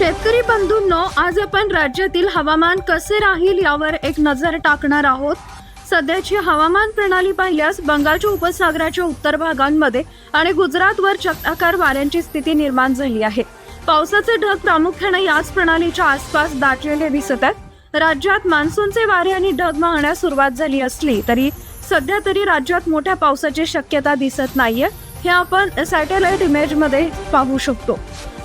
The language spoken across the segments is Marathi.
शेतकरी बंधूंनो आज आपण राज्यातील हवामान कसे राहील यावर एक नजर टाकणार आहोत. सध्याची हवामान प्रणाली पाहिल्यास बंगालच्या उपसागराच्या उत्तर भागांमध्ये आणि गुजरातवर चक्राकार वाऱ्यांची स्थिती निर्माण झाली आहे. पावसाचे ढग प्रामुख्याने याच प्रणालीच्या आसपास दाटलेले दिसत आहेत. राज्यात मान्सूनचे वारे आणि ढग वाहण्यास सुरुवात झाली असली तरी सध्या तरी राज्यात मोठ्या पावसाची शक्यता दिसत नाहीये. हे आपण सॅटेलाइट इमेजमध्ये पाहू शकतो.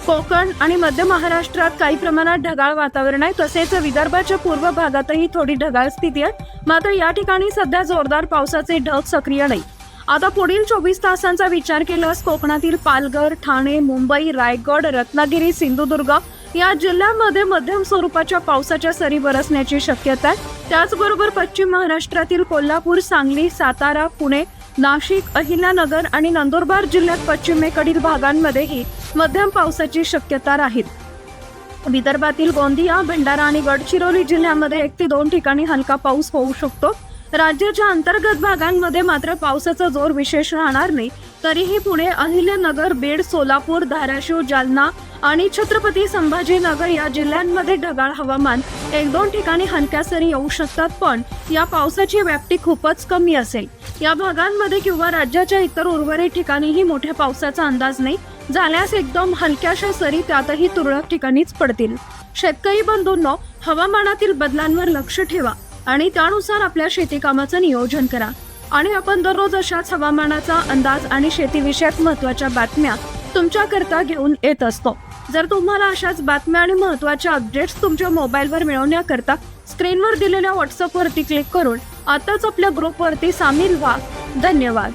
कोकण आणि मध्य महाराष्ट्रात काही प्रमाणात ढगाळ वातावरण आहे. तसेच विदर्भाच्या पूर्व भागातही थोडी ढगाळ स्थिती आहे. मात्र या ठिकाणी सध्या जोरदार पावसाचे ढग सक्रिय नाही. आता पुढील चोवीस तासांचा विचार केल्यास कोकणातील पालघर ठाणे मुंबई रायगड रत्नागिरी सिंधुदुर्ग या जिल्ह्यांमध्ये मध्यम स्वरूपाच्या पावसाच्या सरी बरसण्याची शक्यता आहे. त्याचबरोबर पश्चिम महाराष्ट्रातील कोल्हापूर सांगली सातारा पुणे नाशिक अहिल्यानगर आणि नंदुरबार जिल्ह्यात पश्चिमेकडील भागांमध्येही मध्यम पावसाची शक्यता राहील. विदर्भातील गोंदिया भंडारा आणि गडचिरोली जिल्ह्यामध्ये एक ते दोन ठिकाणी हलका पाऊस होऊ शकतो. राज्याच्या अंतर्गत भागांमध्ये मात्र पावसाचा जोर विशेष राहणार नाही. तरीही पुणे अहिल्यानगर बीड सोलापूर धाराशिव जालना आणि छत्रपती संभाजीनगर या जिल्ह्यांमध्ये ढगाळ हवामान. एक दोन ठिकाणी हलक्या सरी येऊ शकतात पण या पावसाची व्याप्ती खूपच कमी असेल. या भागांमध्ये किंवा राज्याच्या इतर उर्वरित ठिकाणीही मोठ्या पावसाचा अंदाज नाही. झाल्यास एकदम हलक्याशा सरी त्यातही तुरळक ठिकाणीच पडतील. शेतकरी बंधूंनो हवामानातील बदलांवर लक्ष ठेवा आणि त्यानुसार आपल्या शेती कामाचं नियोजन करा. आणि आपण दररोज अशाच हवामानाचा अंदाज आणि शेतीविषयक महत्त्वाच्या बातम्या तुमच्याकरता घेऊन येत असतो. जर तुम्हाला अशाच बातम्या आणि महत्त्वाच्या अपडेट्स तुमच्या मोबाईलवर मिळवण्याकरता स्क्रीनवर दिलेल्या व्हॉट्सअपवरती क्लिक करून आताच आपल्या ग्रुपवरती सामील व्हा. धन्यवाद.